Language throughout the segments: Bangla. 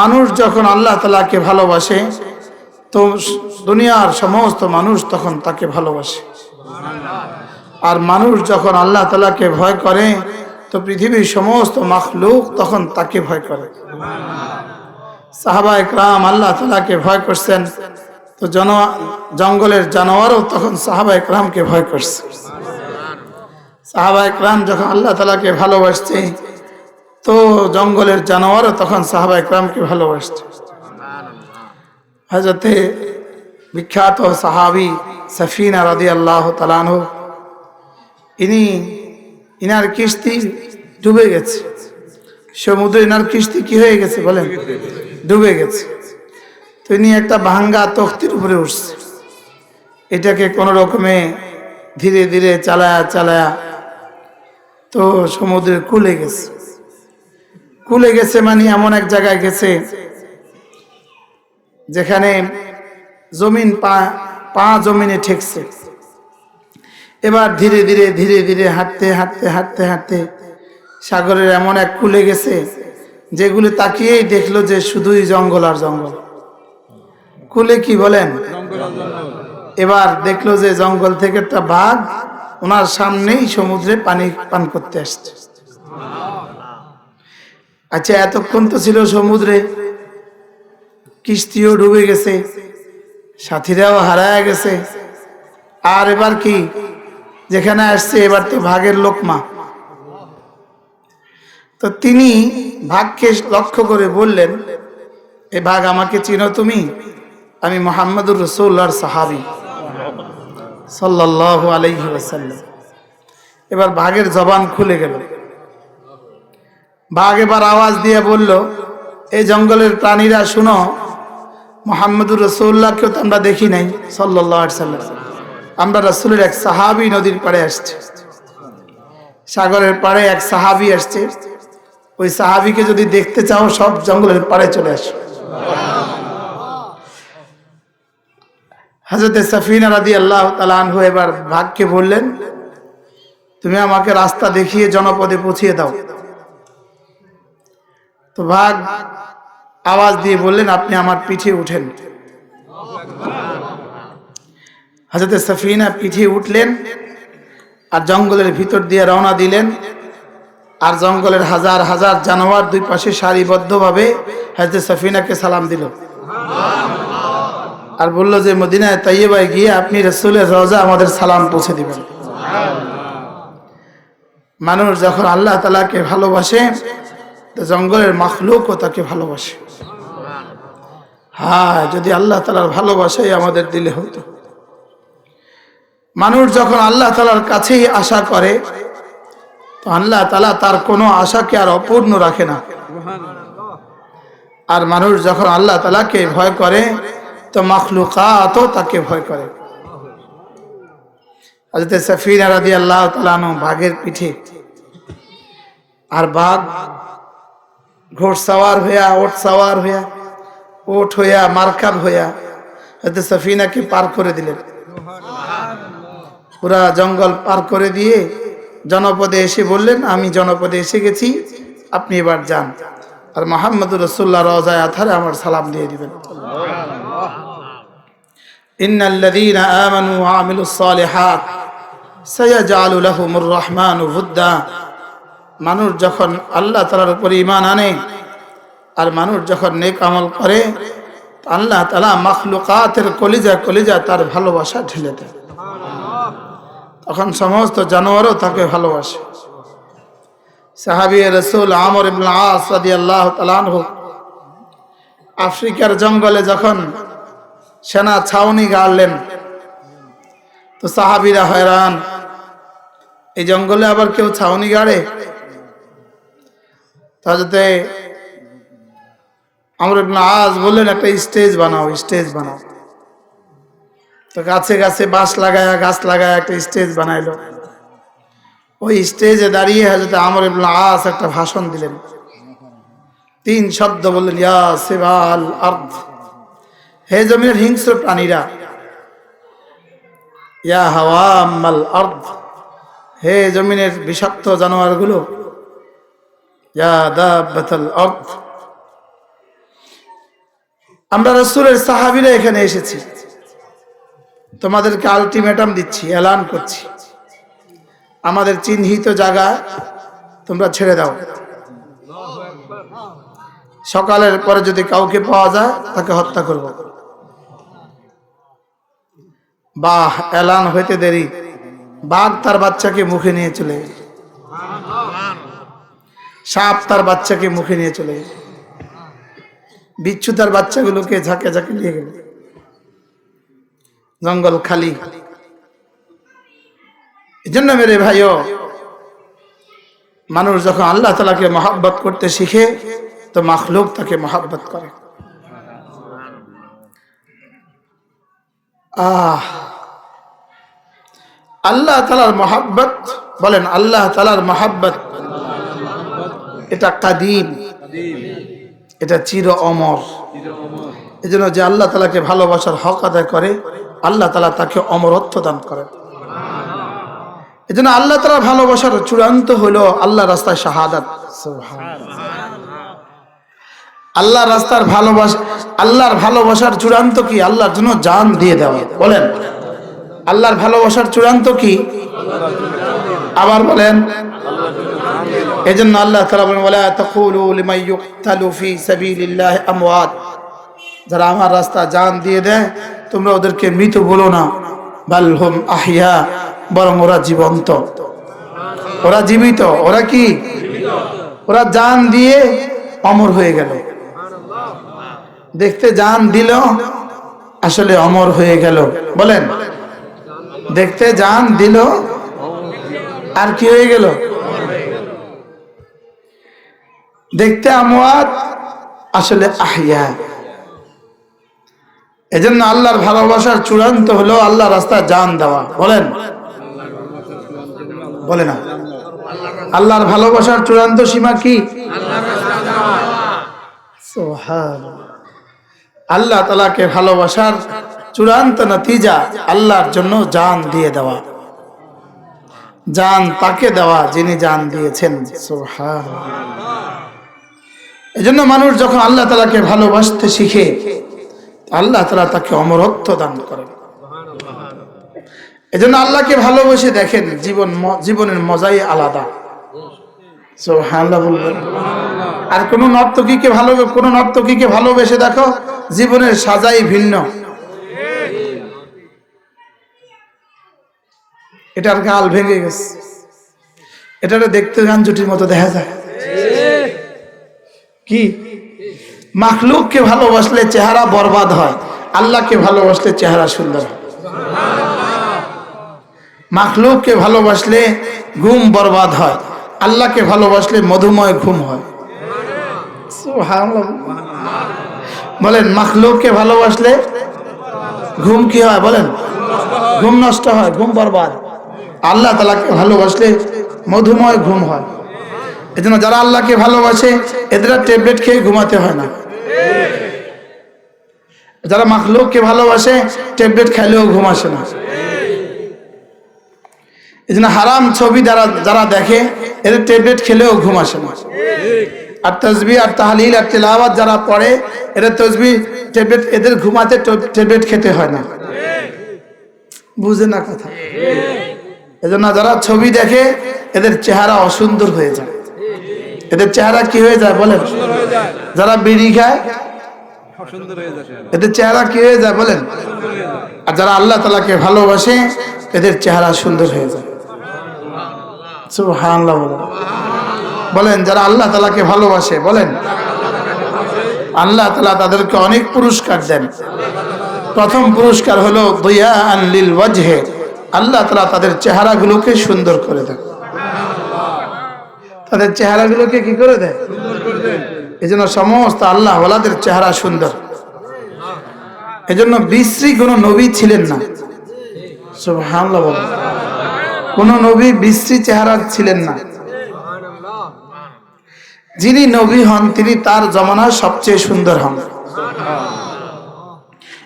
মানুষ যখন আল্লাহ তালাকে ভালোবাসে, তো দুনিয়ার সমস্ত মানুষ তখন তাকে ভালোবাসে। আর মানুষ যখন আল্লাহ তালাকে ভয় করে, তো পৃথিবীর সমস্ত মাখলুক তখন তাকে ভয় করে। সাহাবা একরাম আল্লাহ তালাকে ভয় করছেন, তো জন, জঙ্গলের জানোয়ারও তখন সাহাবা একরামকে ভয় করছে। সাহাবা একরাম যখন আল্লাহ তালাকে ভালোবাসছে তো জঙ্গলের জানোয়ারও তখন সাহাবা একরামকে ভালোবাসছে হজরতে বিখ্যাত সাহাবি সফিনা রাদি আল্লাহ তালানহ ইনি, ইনার কিস্তি ডুবে গেছে। সমুদ্রে ইনার কিস্তি কি হয়ে গেছে বলেন? ডুবে গেছে। তো ইনি একটা ভাঙ্গা তখতির উপরে উঠছে। এটাকে কোনো রকমে ধীরে ধীরে চালায়া চালায়া তো সমুদ্রের কুলে গেছে। কুলে গেছে মানে এমন এক জায়গায় গেছে, যেখানে জমিন পা পা জমিনে ঠেকছে। এবার ধীরে ধীরে ধীরে ধীরে হাঁটতে হাঁটতে হাঁটতে হাঁটতে সাগরের এমন এক কুলে গেছে, যেগুলো তাকিয়েই দেখল যে শুধুই জঙ্গল আর জঙ্গল। কুলে কি বলেন? এবার দেখল যে জঙ্গল থেকে একটা বাঘ ওনার সামনেই সমুদ্রে পানি পান করতে আসছে। আচ্ছা এতক্ষণ তো ছিল সমুদ্রে। কিস্তিও ডুবে গেছে। সাথীরাও হারায় গেছে। আর এবার কি? যেখানে আসছে এবার তো ভাগের লোকমা। তো তিনি ভাগকে লক্ষ্য করে বললেন, এ ভাগ আমাকে চিনো তুমি? আমি মোহাম্মদুর রসুল্লাহর সাহাবি। সাল্লাহ আলাইহি ওয়াসাল্লাম। এবার ভাগের জবান খুলে গেল। বাঘ এবার আওয়াজ দিয়ে বলল এই জঙ্গলের প্রাণীরা শুনো, মোহাম্মদুর রসুল্লাহকেও তো আমরা দেখি নাই সাল্লাহ আমরা রসুলের এক সাহাবি নদীর পাড়ে আসছে। সাগরের পাড়ে এক সাহাবি আসছে। ওই সাহাবিকে যদি দেখতে চাও, সব জঙ্গলের পাড়ে চলে আসো। হাজরতে সফিনা রাদি আল্লাহ তালু এবার ভাগকে বললেন, তুমি আমাকে রাস্তা দেখিয়ে জনপদে পৌঁছিয়ে দাও। তো ভাগ, আওয়াজ দিয়ে বললেন, আপনি আমার পিঠে উঠেন। হাজরতে সফিনা পিঠে উঠলেন আর জঙ্গলের ভিতর দিয়ে রওনা দিলেন। আর জঙ্গলের হাজার হাজার জানোয়ার দুই পাশে সারিবদ্ধভাবে হাজরতে সফিনাকে সালাম দিল। আর বলল যে, মদিনায় তাইয়েবায় গিয়ে আপনি রসুলের রজা আমাদের সালাম পৌঁছে দিবেন। মানুষ যখন আল্লাহ তালাকে ভালোবাসে জঙ্গলের মখলুকও তাকে ভালোবাসে। হ্যাঁ যদি আল্লাহ তালার ভালোবাসাই আমাদের দিলে হতো। মানুষ যখন আল্লাহ তালার কাছেই আশা করে, তো আল্লাহ তালা তার কোনো আশাকে আর অপূর্ণ রাখে না। আর মানুষ যখন আল্লাহ তালাকে ভয় করে, তো মখলুকাতও তাকে ভয় করে। হজরত সফিনা রাদি আল্লাহ তালানো বাঘের পিঠে। আর বাঘ ঘোড় সাওয়ার হইয়া, ওট সাওয়ার হইয়া, ওট হইয়া, মার্কাব হইয়া হয়তো সাফিনাকে পার করে দিলেন। পুরা জঙ্গল পার করে দিয়ে জনপদে এসে বললেন, আমি জনপদে এসে গেছি, আপনি এবার যান। আর মোহাম্মদ রসুল্লাহ রজায় আথারে আমার সালাম দিয়ে দিবেন। ইন্নাল্লাযীনা আমানু ওয়া আমিলুস সালিহাত, সায়াজআলু লাহুমুর রহমানু উদ্দা মানুষ যখন আল্লাহ তালার উপর ইমান আনে আর মানুষ যখন নেক আমল করে আল্লাহ তালা মখলুকাতের কলিজা কলিজা তার ভালোবাসা ঢেলে দেয় তখন সমস্ত জানোয়ারও তাকে ভালোবাসে। সাহাবি রসুল আমর ইবুল আল্লাহ তালান আফ্রিকার জঙ্গলে যখন সেনা ছাউনি গাড়লেন, তো সাহাবিরা হয়রান, এই জঙ্গলে আবার কেউ ছাউনি গাড়ে? তাতে আমরা আজ বললেন, একটা স্টেজ বানাও স্টেজ বানাও। তো গাছে গাছে বাঁশ লাগায়া, গাছ লাগায় একটা স্টেজ বানাইলো। ওই স্টেজে দাঁড়িয়ে হাজরত আমর আস একটা ভাষণ দিলেন। তিন শব্দ বললেন, ইয়া সেবাল আর্থ হে জমিনের হিংস্র প্রাণীরা, ইয়া হাওয়া আম্মাল আর্থ হে জমিনের বিষাক্ত জানোয়ারগুলো আমরা রসুলের সাহাবিরা এখানে এসেছি। তোমাদেরকে আলটিমেটাম দিচ্ছি, এলান করছি। আমাদের চিহ্নিত জায়গা তোমরা ছেড়ে দাও। সকালের পরে যদি কাউকে পাওয়া যায়, তাকে হত্যা করব। বাহ, এলান হইতে দেরি। বাঘ তার বাচ্চাকে মুখে নিয়ে চলে গেল সাপ তার বাচ্চাকে মুখে নিয়ে চলে গেল বিচ্ছু তার বাচ্চাগুলোকে ঝাঁকে ঝাঁকে নিয়ে গেল। জঙ্গল খালি। এই জন্য মেরে ভাইও, মানুষ যখন আল্লাহ তালাকে মহাব্বত করতে শিখে, তো মাখলুক তাকে মহাব্বত করে। আহ, আল্লাহ তালার মহাব্বত, বলেন আল্লাহ তালার মহাব্বত এটা কাদিম। এটা চির অমর। এই জন্য যে আল্লাহ তালাকে ভালোবাসার হক আদায় করে, আল্লাহ তালা তাকে অমরত্ব দান করেন এই জন্য আল্লাহ তালা ভালোবাসার চূড়ান্ত হলো আল্লাহ রাস্তায় শাহাদাত। আল্লাহ রাস্তার ভালোবাসা, আল্লাহর ভালোবাসার চূড়ান্ত কি? আল্লাহর জন্য জান দিয়ে দেওয়া। বলেন, আল্লাহর ভালোবাসার চূড়ান্ত কি? আবার বলেন এই জন্য আল্লাহ তালা বলেন ওলা তাকুলু লিমান ইউকতালু ফি সাবিলিল্লাহ আমওয়াত। যারা আমার রাস্তা জান দিয়ে দেয়, তোমরা ওদেরকে মৃত বলো না। বাল হুম আহিয়া বরং ওরা জীবন্ত। ওরা জীবিত। ওরা কি? ওরা জান দিয়ে অমর হয়ে গেল। দেখতে জান দিল, আসলে অমর হয়ে গেল। বলেন, দেখতে জান দিল, আর কি হয়ে গেল? দেখতে আমওয়াত, আসলে আহিয়া এজন্য আল্লাহর ভালোবাসার চূড়ান্ত হলো আল্লাহ রাস্তা জান দেওয়া। বলেন? বলে না। আল্লাহর ভালোবাসার চূড়ান্ত সীমা কি? আল্লাহ তালাকে ভালোবাসার চূড়ান্ত নতিজা আল্লাহর জন্য জান দিয়ে দেওয়া। জান তাকে দেওয়া যিনি জান দিয়েছেন। সুবহান। এজন্য মানুষ যখন আল্লাহ তালাকে ভালোবাসতে শিখে, আল্লাহ তালা তাকে অমরত্ব দান করেন। এজন্য আল্লাহকে ভালোবেসে দেখেন, জীবন জীবনের মজাই আলাদা। আর কোন নর্তকীকে ভালো, কোন নর্তকীকে ভালোবেসে দেখো, জীবনের সাজাই ভিন্ন। এটার গাল ভেঙে গেছে। এটারে দেখতে গান জুটির মতো দেখা যায়। কি? মাখলুককে ভালোবাসলে চেহারা বরবাদ হয়, আল্লাহকে ভালোবাসলে চেহারা সুন্দর হয়। মাখলুককে ভালোবাসলে ঘুম বরবাদ হয়, আল্লাহকে ভালোবাসলে মধুময় ঘুম হয়। বলেন, মাখলুককে ভালোবাসলে ঘুম কি হয়? বলেন, ঘুম নষ্ট হয়, ঘুম বরবাদ। আল্লাহ তালাকে ভালোবাসলে মধুময় ঘুম হয়। এজন্য যারা আল্লাহকে ভালোবাসে, এদের ট্যাবলেট খেয়ে ঘুমাতে হয় না। যারা মাখলুককে ভালোবাসে ট্যাবলেট খাইলেও ঘুম আসে না। এই হারাম ছবি যারা যারা দেখে, এদের ট্যাবলেট খেলেও ঘুম আসে না। আর তসবি আর তাহলিল, আর তেলাওয়াত যারা পড়ে, এদের তসবি ট্যাবলেট এদের ঘুমাতে ট্যাবলেট খেতে হয় না। বুঝে না কথা? এজন্য যারা ছবি দেখে, এদের চেহারা অসুন্দর হয়ে যায়। এদের চেহারা কি হয়ে যায় বলেন? যারা বিড়ি খায়, এদের চেহারা কি হয়ে যায় বলেন? আর যারা আল্লাহ তালাকে ভালোবাসে, এদের চেহারা সুন্দর হয়ে যায়। বলেন। যারা আল্লাহ তালাকে ভালোবাসে, বলেন। আল্লাহ তালা তাদেরকে অনেক পুরস্কার দেন। প্রথম পুরস্কার হলো দয়া আল্লাহ তালা তাদের চেহারাগুলোকে সুন্দর করে দেন। তাদের চেহারাগুলোকে কি করে দেয়? এই জন্য সমস্ত আল্লাহ ওলাদের চেহারা সুন্দর। এজন্য বিশ্রী কোনো নবী ছিলেন না। কোন নবী বিশ্রী চেহারার ছিলেন না। যিনি নবী হন, তিনি তার জমানার সবচেয়ে সুন্দর হন।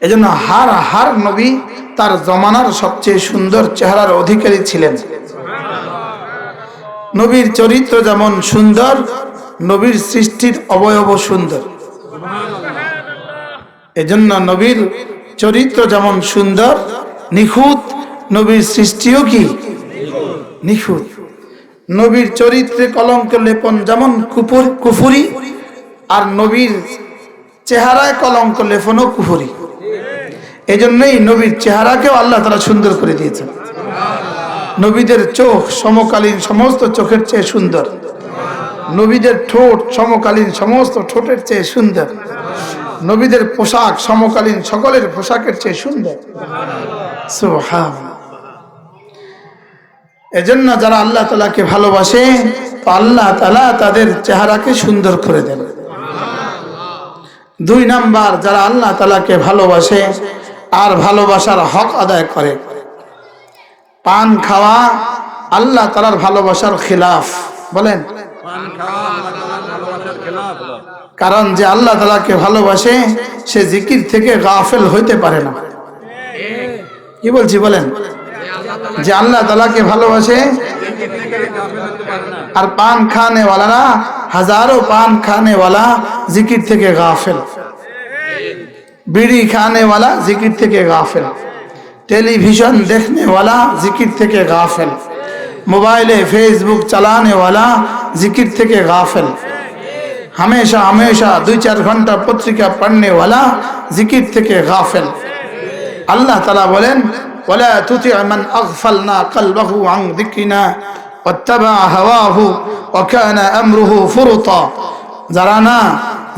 এজন্য হার হার নবী তার জমানার সবচেয়ে সুন্দর চেহারার অধিকারী ছিলেন। নবীর চরিত্র যেমন সুন্দর, নবীর সৃষ্টির অবয়ব সুন্দর। এজন্য নবীর চরিত্র যেমন সুন্দর, নিখুঁত, নবীর সৃষ্টিও কি? নিখুঁত। নবীর চরিত্রে কলঙ্ক লেপন যেমন কুপুর, কুফুরি, আর নবীর চেহারায় কলঙ্ক লেপনও কুফুরি। এই জন্যই নবীর চেহারাকেও আল্লাহ তারা সুন্দর করে দিয়েছেন। নবীদের চোখ সমকালীন সমস্ত চোখের চেয়ে সুন্দর। নবীদের ঠোঁট সমকালীন সমস্ত ঠোঁটের চেয়ে সুন্দর। নবীদের পোশাক সমকালীন সকলের পোশাকের চেয়ে সুন্দর। এজন্য যারা আল্লাহ তালাকে ভালোবাসে, তো আল্লাহ তালা তাদের চেহারাকে সুন্দর করে দেন। দুই নাম্বার, যারা আল্লাহ তালাকে ভালোবাসে আর ভালোবাসার হক আদায় করে পান খাওয়া আল্লাহ তালার ভালোবাসার খিলাফ। বলেন। কারণ যে আল্লাহ তালাকে ভালোবাসে, সে জিকির থেকে গাফেল হইতে পারে না। কি বলছি বলেন? যে আল্লাহ তালাকে ভালোবাসে, আর পান খানে ওয়ালারা হাজারো পান খানে ওয়ালা জিকির থেকে গাফেল। বিড়ি খানে ওয়ালা জিকির থেকে গাফেল। টেলিভিশন देखने জিকির থেকে थे गाफिल मोबाइल फेसबुक चलाने वाला जिक्र थे गाफिल हमेशा हमेशा दो चार घंटा पत्रिका पढ़ने वाला जिक्र थे गाफिल আল্লাহ তালা বলেন ওলা তুতি আমান আগফাল না কালবাহু আং দিকিনা অত্যাবা হাওয়াহু অখানা আমরুহু ফুরুত। যারা না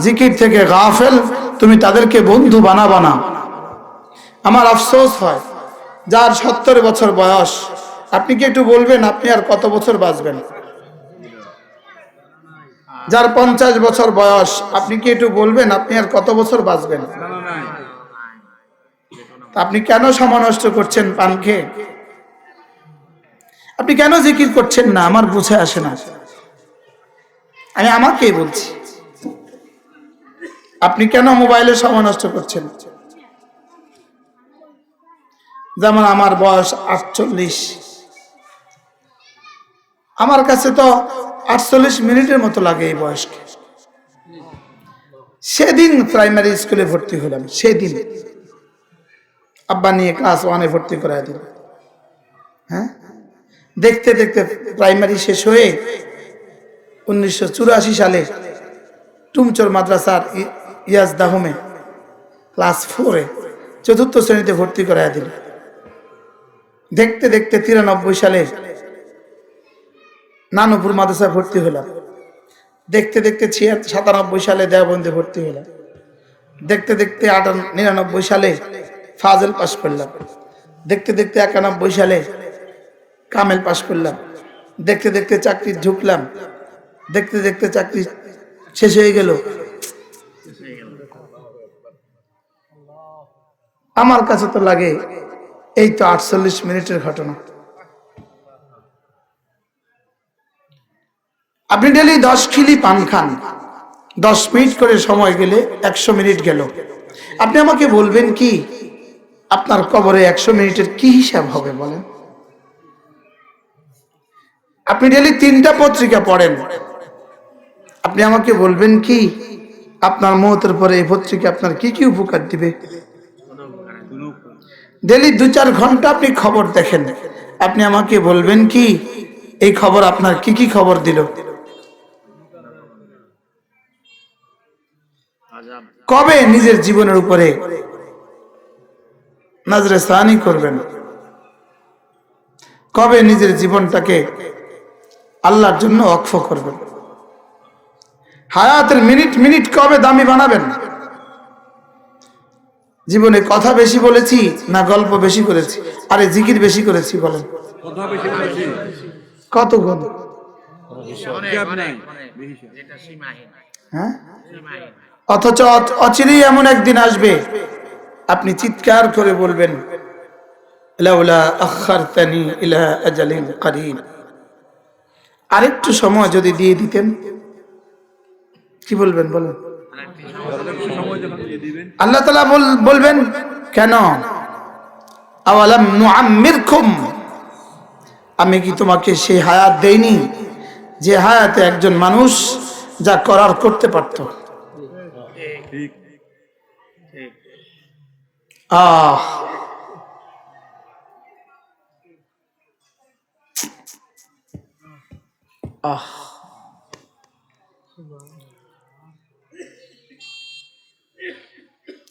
জিকির থেকে গাফেল, তুমি তাদেরকে বন্ধু বানাবা না। আমার আফসোস হয় যার সত্তর বছর বয়স, আপনি কি একটু বলবেন, আপনি আর কত বছর বাঁচবেন? যার পঞ্চাশ বছর বয়স, আপনি কি একটু বলবেন, আপনি আর কত বছর বাঁচবেন? আপনি কেন সময় নষ্ট করছেন পান খেয়ে আপনি কেন জিকির করছেন না? আমার বুঝে আসে না। আমি আমাকেই বলছি। আপনি কেন মোবাইলে সময় নষ্ট করছেন? যেমন আমার বয়স আটচল্লিশ। আমার কাছে তো আটচল্লিশ মিনিটের মতো লাগে এই বয়সকে। সেদিন প্রাইমারি স্কুলে ভর্তি হলাম, সেদিন। আব্বা নিয়ে ক্লাস ওয়ানে ভর্তি করাই দিল। হ্যাঁ? দেখতে দেখতে প্রাইমারি শেষ হয়ে উনিশশো চুরাশি সালে টুমচোর মাদ্রাসার ইয়াজ দাহমে ক্লাস ফোরে চতুর্থ শ্রেণীতে ভর্তি করাই দিল। দেখতে দেখতে তিরানব্বই সালে নানুপুর মাদ্রাসায় ভর্তি হলাম। দেখতে দেখতে সাতানব্বই সালে দেওবন্দে ভর্তি হলাম। দেখতে দেখতে আটান নিরানব্বই সালে ফাজল পাশ করলাম। দেখতে দেখতে একানব্বই সালে কামেল পাশ করলাম। দেখতে দেখতে চাকরি ঢুকলাম। দেখতে দেখতে চাকরি শেষ হয়ে গেল। আমার কাছে তো লাগে এই তো আটচল্লিশ মিনিটের ঘটনা। আপনি ডেলি দশ খিলি পান খান। দশ মিনিট করে সময় গেলে একশো মিনিট গেল। আপনি আমাকে বলবেন কি, আপনার কবরে একশো মিনিটের কি হিসাব হবে বলেন। আপনি ডেলি তিনটা পত্রিকা পড়েন। আপনি আমাকে বলবেন কি, আপনার মহতের পরে এই পত্রিকা আপনার কি কি উপকার দিবে? ডেলি দু চার ঘণ্টা আপনি খবর দেখেন। আপনি আমাকে বলবেন কি, এই খবর আপনার কি কি খবর দিল? কবে নিজের জীবনের উপরে নজরে সানি করবেন? কবে নিজের জীবনটাকে আল্লাহর জন্য অক্ষ করবেন? হায়াতের মিনিট মিনিট কবে দামি বানাবেন? জীবনে কথা বেশি বলেছি না গল্প বেশি করেছি? আরে জিকির বেশি করেছি বলেন। কত গুণ হ্যাঁ? অথচ অচিরেই এমন একদিন আসবে আপনি চিৎকার করে বলবেন লাউলা আখারতানি ইলা আজালিন আরেকটু সময় যদি দিয়ে দিতেন কি বলবেন বলেন? আল্লাহ তালা বলবেন, কেন? আওয়ালাম আমি কি তোমাকে সেই হায়াত দেইনি যে হায়াতে একজন মানুষ যা করার করতে পারত? আহ। আহ।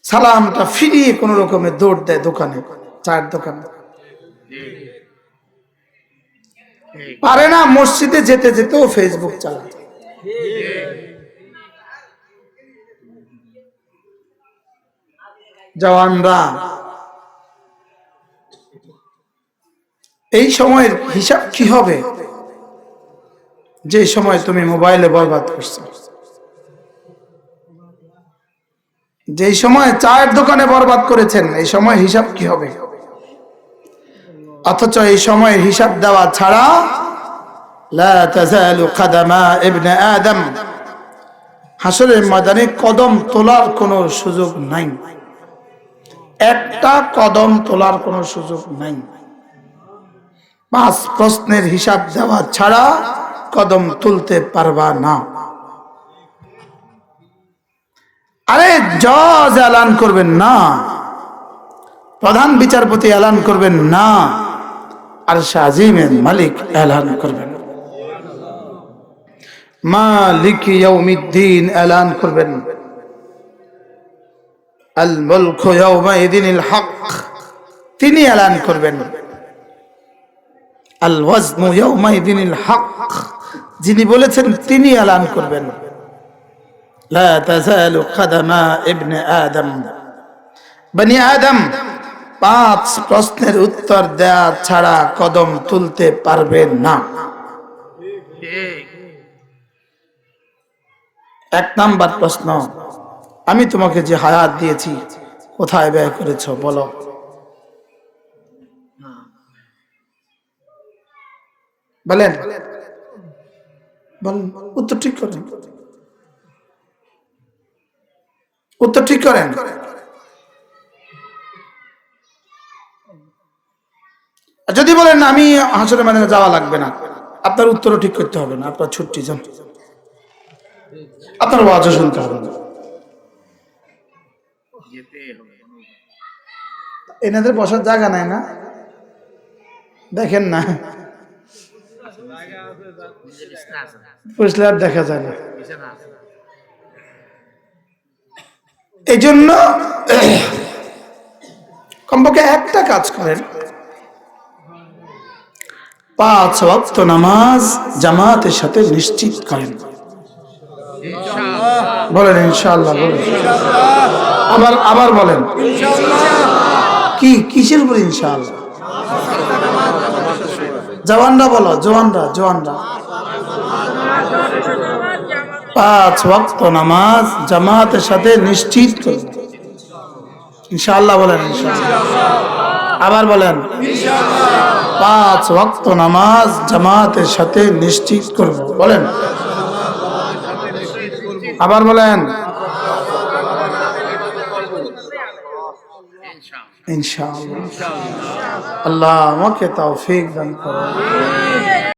সালামটা ফিরিয়ে কোন রকমের দৌড় দেয় দোকানে, চায়ের দোকানে। পারে না মসজিদে যেতে যেতেও ফেসবুক চালায়। জওয়ানরা, এই সময়ের হিসাব কি হবে? যে সময় তুমি মোবাইলে বরবাদ করছ। যে সময় চায়ের দোকানে বরবাদ করেছেন, এই সময় হিসাব কি হবে? অথচ এই সময়ের হিসাব দেওয়া ছাড়া ময়দানে কদম তোলার কোনো সুযোগ নাই। একটা কদম তোলার কোনো সুযোগ নাই। পাঁচ প্রশ্নের হিসাব দেওয়া ছাড়া কদম তুলতে পারবা না। আরে জজ এলান করবেন না। প্রধান বিচারপতি এলান করবেন না। আর শাহিমের মালিক এলান করবেন মালিক ইয়াউমিদ্দিন এলান করবেন আল মুলক ইয়াউমাইদিনিল হক। তিনি এলান করবেন আল ওয়াজনু ইয়াউমাইদিনিল হক। যিনি বলেছেন তিনি এলান করবেন لا تزال قدم ابن آدم বনি আদম পাঁচ প্রশ্নের উত্তর দেয়া ছাড়া কদম তুলতে পারবে না এক নাম্বার প্রশ্ন আমি তোমাকে যে হায়াত দিয়েছি কোথায় ব্যয় করেছ বলো বলেন বলেন উত্তর ঠিক করেন উত্তর ঠিক করেন। যদি বলেন আমি হাসরে মানে যাওয়া লাগবে না। আপনার উত্তরও ঠিক করতে হবে না আপনার ছুটি যান। আপনার ওয়াজও শুনতে হবে না। এনাদের বসার জায়গা নাই না? দেখেন না। বসলে আর দেখা যায় না। এই জন্য কমপক্ষে একটা কাজ করেন। পাঁচ ওয়াক্ত নামাজ জামাতের সাথে নিশ্চিত করেন। বলেন ইনশাআল্লাহ বলেন। আবার আবার বলেন। কি কিসের উপর ইনশাআল্লাহ? জওয়ানরা বলো জওয়ানরা জওয়ানরা। পাঁচ ওয়াক্ত নামাজ জামাতের সাথে নিশ্চিত। ইনশাআল্লাহ বলেন আবার বলেন, পাঁচ ওয়াক্ত নামাজ জামাতের সাথে নিশ্চিত করব। বলেন। আবার বলেন। ইনশাআল্লাহ। আল্লাহ আমাকে তৌফিক দান করো